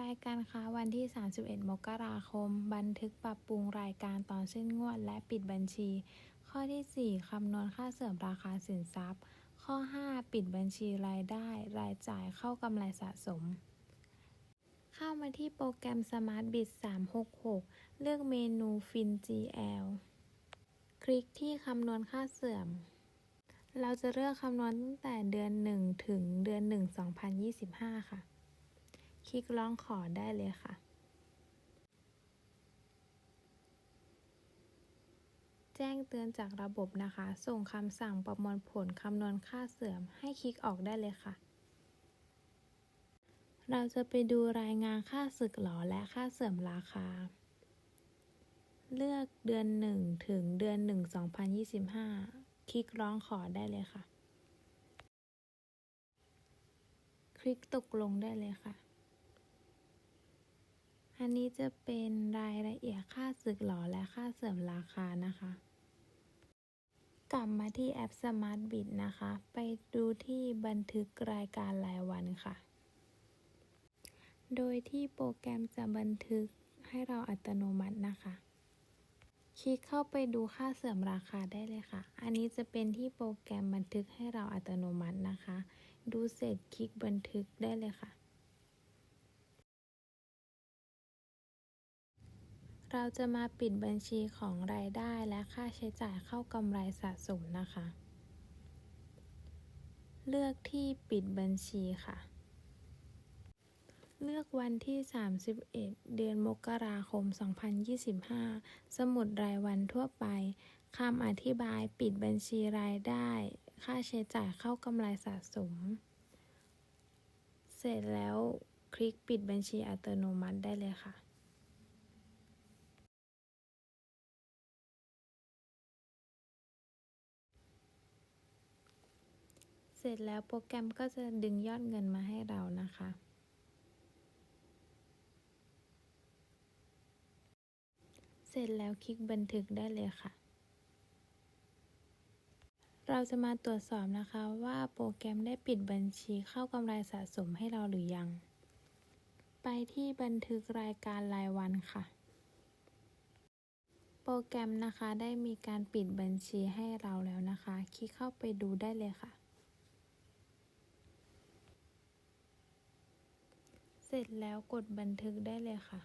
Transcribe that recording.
รายการค้าวันที่ 31 มกราคม บันทึกปรับปรุงรายการตอนสิ้นงวดและปิดบัญชี ข้อที่ 4 คำนวณค่าเสื่อมราคาสินทรัพย์ ข้อ 5 ปิดบัญชีรายได้ รายจ่ายเข้ากำไรสะสม เข้ามาที่โปรแกรม Smart Bit 366 เลือกเมนู FinGL คลิกที่คำนวณค่าเสื่อม เราจะเลือกคำนวณตั้งแต่เดือน 1 ถึงเดือน 1 2025 ค่ะ คลิกร้องขอได้เลยค่ะ แจ้งเตือนจากระบบนะคะ ส่งคำสั่งประมวลผลคำนวณค่าเสื่อมให้คลิกออกได้เลยค่ะ เราจะไปดูรายงานค่าสึกหรอและค่าเสื่อมราคา เลือกเดือน 1 ถึงเดือน 1 2025 คลิกร้องขอได้เลยค่ะ คลิกตกลงได้เลยค่ะ อันนี้จะเป็นรายละเอียดค่าสึกหรอและค่าเสื่อมราคานะคะ กลับมาที่แอป Smart Bit นะคะ ไปดูที่บันทึกรายการรายวันค่ะ โดยที่โปรแกรมจะบันทึกให้เราอัตโนมัตินะคะ คลิกเข้าไปดูค่าเสื่อมราคาได้เลยค่ะ อันนี้จะเป็นที่โปรแกรมบันทึกให้เราอัตโนมัตินะคะ ดูเสร็จคลิกบันทึกได้เลยค่ะ เราจะมาปิดบัญชีของรายได้และค่าใช้จ่ายเข้ากำไรสะสมนะคะ เลือกที่ปิดบัญชีค่ะ เลือกวันที่ 31 เดือนมกราคม 2025 สมุดรายวันทั่วไปคำอธิบายปิดบัญชีรายได้ ค่าใช้จ่ายเข้ากำไรสะสม เสร็จแล้วคลิกปิดบัญชีอัตโนมัติได้เลยค่ะ เสร็จแล้วโปรแกรมก็จะดึงยอดเงินมาให้เรานะคะ เสร็จแล้วคลิกบันทึกได้เลยค่ะ เราจะมาตรวจสอบนะคะว่าโปรแกรมได้ปิดบัญชีเข้ากำไรสะสมให้เราหรือยัง ไปที่บันทึกรายการรายวันค่ะ โปรแกรมนะคะได้มีการปิดบัญชีให้เราแล้วนะคะ คลิกเข้าไปดูได้เลยค่ะ เสร็จแล้วกดบันทึกได้เลยค่ะ